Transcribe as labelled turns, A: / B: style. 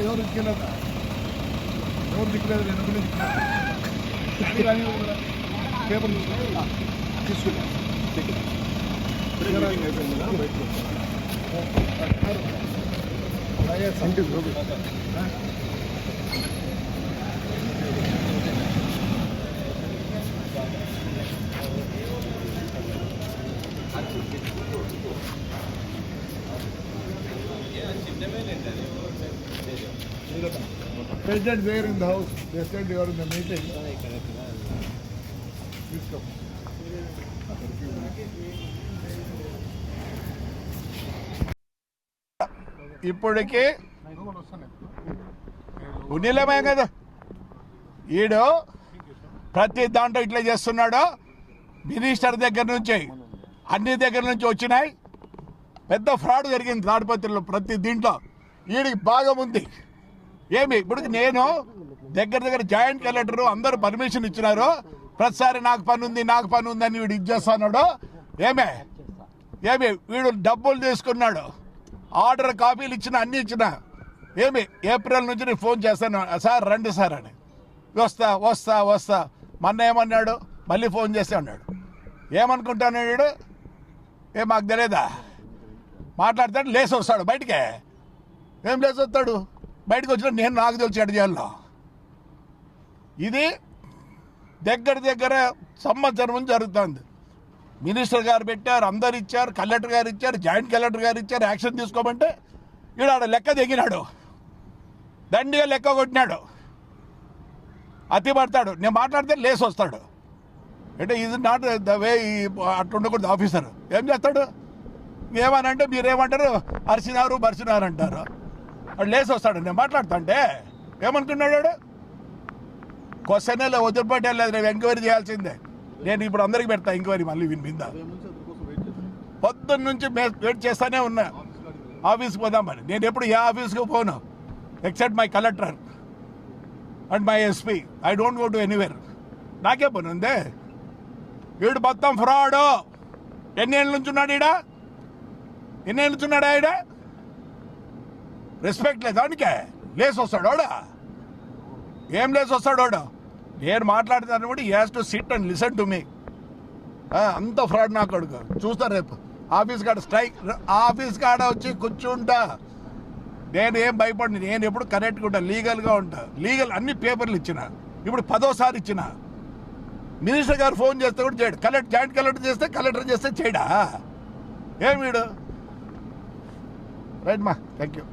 A: ఎవరు దిక్కులేదా ఎవరు దిక్కులేదు నేను దిక్కులేదు పేపర్ తీసుకున్నా తీసుకున్నా President there in the house, they you are in the meeting. Please come.
B: ఇప్పటికి ఉన్నిలేమే కదా. ఈడు ప్రతి దాంట్లో ఇట్లా చేస్తున్నాడు. మినిస్టర్ దగ్గర నుంచి అన్ని దగ్గర నుంచి వచ్చినాయి. పెద్ద ఫ్రాడ్ జరిగింది తాడిపత్రిలో ప్రతి దీంట్లో. వీడికి బాగా ఉంది. ఏమి? ఇప్పుడు నేను దగ్గర దగ్గర జాయింట్ కలెక్టర్ అందరూ పర్మిషన్ ఇచ్చినారు. ప్రతిసారి నాకు పని ఉంది నాకు పని ఉంది అని వీడు ఇచ్చేస్తున్నాడు ఏమే? ఏమి? వీడు డబ్బులు తీసుకున్నాడు. ఆర్డర్ కాపీలు ఇచ్చిన అన్ని ఇచ్చిన. ఏమి? ఏప్రిల్ నుంచి నేను ఫోన్ చేస్తాను. సార్ రండి సార్ అని. వస్తా వస్తా వస్తా. మొన్న ఏమన్నాడు? మళ్ళీ ఫోన్ చేస్తే అన్నాడు. ఏమనుకుంటాను వీడు? ఏ మాకు తెలియదా మాట్లాడతాడు లేచి వస్తాడు బయటికే. ఏం లేచి వస్తాడు బయటకు వచ్చిన నేను నాకు తెలిసి ఎడ చేయాలా ఇది దగ్గర దగ్గర సంవత్సరం నుంచి జరుగుతుంది. మినిస్టర్ గారు పెట్టారు అందరు ఇచ్చారు కలెక్టర్ గారు ఇచ్చారు జాయింట్ కలెక్టర్ గారు ఇచ్చారు యాక్షన్ తీసుకోమంటే ఈడాడు ఆడ లెక్క దిగినాడు. దండిగా లెక్క కొట్టినాడు. అతి పడతాడు. నేను మాట్లాడితే లేసి వస్తాడు. అంటే ఇది నాట్ ద వే అట్లా ఉండకూడదు ఆఫీసర్. ఏం చేస్తాడు? ఏమనంటే మీరేమంటారు? అరిసినారు బరిసినారు అంటారు. వాడు లేసి వస్తాడు. నేను మాట్లాడుతా అంటే ఏమనుకున్నాడు వాడు? క్వశ్చన్ వదిలిపెట్టే లేదు. నేను ఎంక్వైరీ చేయాల్సిందే. నేను ఇప్పుడు అందరికి పెడతా ఎంక్వైరీ మళ్ళీ విని మీద. పొద్దున్న నుంచి మే- వెయిట్ చేస్తానే ఉన్నా. ఆఫీస్కి పోదామని నేను ఎప్పుడు ఏ ఆఫీస్కి పోను except my collector and my SP I don't go to anywhere నాకే పని ఉందే. వీడు మొత్తం ఫ్రాడ్ ఎన్నేళ్ళ నుంచి ఉన్నాడు ఈడ? ఎన్నేళ్ళ నుంచి ఉన్నాడా ఈడ? రెస్పెక్ట్ లేదు దానికే. లేసి వస్తాడు వాడు ఏం లేసి వస్తాడు వాడు నేను మాట్లాడతాను కూడా as has to sit and listen to me అంత ఫ్రాడ్ నా కొడుకు. చూస్తా రేపు. ఆఫీస్ కాడ స్ట్రైక్ ఆఫీస్ కాడ వచ్చి కూర్చుంటా. నేను ఏం భయపడి నేను ఎప్పుడు కరెక్ట్గా ఉంటా లీగల్గా ఉంటా. లీగల్ అన్ని పేపర్లు ఇచ్చిన. ఇప్పుడు పదోసారి ఇచ్చిన. మినిస్టర్ గారు ఫోన్ చేస్తే కూడా చేయడు. కలెక్టర్ జాయింట్ కలెక్టర్ చేస్తే కలెక్టర్ చేస్తే చేయడా? ఏం వీడు? రైట్ మా థ్యాంక్ యూ